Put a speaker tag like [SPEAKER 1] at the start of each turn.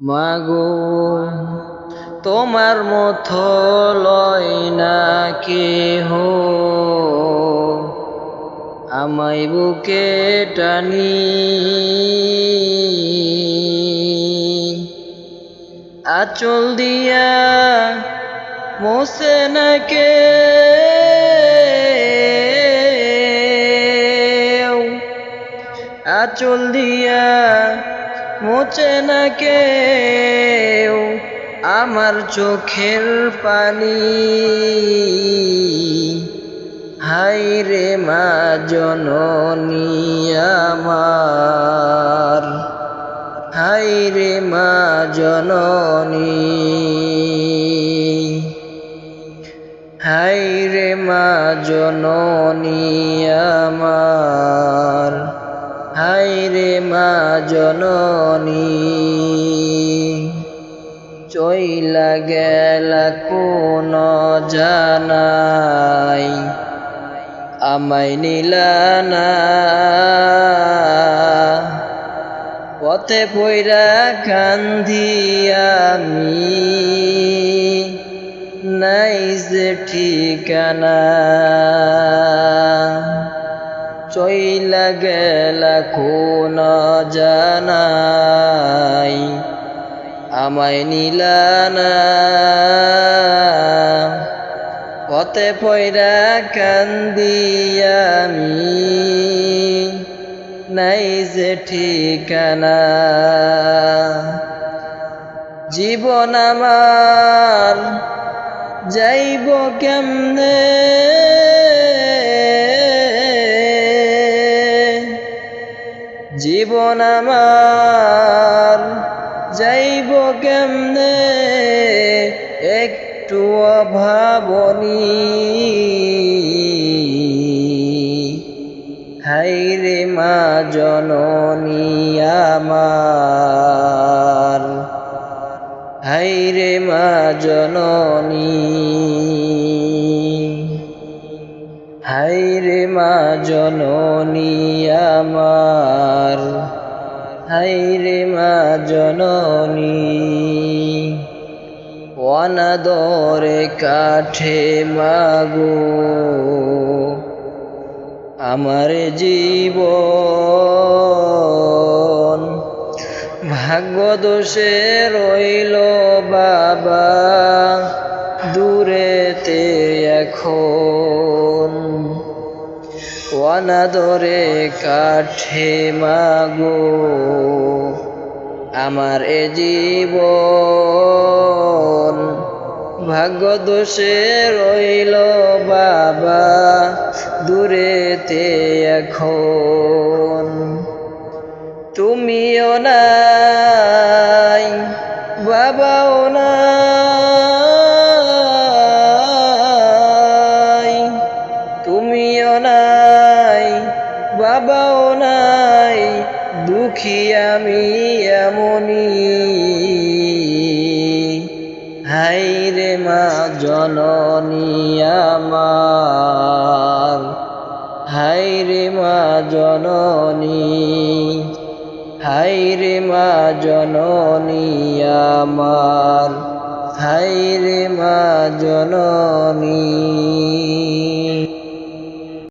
[SPEAKER 1] মাগো, তোমার মতো লয় না কেহ। আমায় বুকে টানি। আচল দিয়া মোসে না কে আচল দিয়া মোচে না কেউ আমার চোখের পানি। হাই রে মা জননী আমার হাই রে মা জননী। হাই রে মা জননী আমার। হাই রে মা জননী, চইলা গেলা কোন জানাই, আমায় নিলানা পথে পইরা কান্ধি আমি, নাই যে ঠিকানা। চইলা গেলা কোন জানাই, আমায় নিলানা পথে পয়রা কান্দি আমি, নাই যে ঠিকানা। জীবন আমার যাইব কেমনে? জীবন আমার যাইব কেমনে? একটু অভাবনী। হাইরে মা জননী আমার। হাইরে মা জননী। হাইরে মা জননী আমার হাইরে মা জননী। অনাদরে কাঠে মাগো, আমার জীবন। ভাগ্য দোষে রইল বাবা, দূরেতে এখন। অনাদরে কাঠে মাগো, আমার এ জীবন ভাগ্য দোষে রইল বাবা দূরেতে এখন। তুমিও নাই, বাবাও নাই। বাবাও নাই, দুঃখী আমি এমনি হাই রে মা জননী আমার হাই রে মা জননী হাই রে মা জননী আমার হাই রে মা জননী।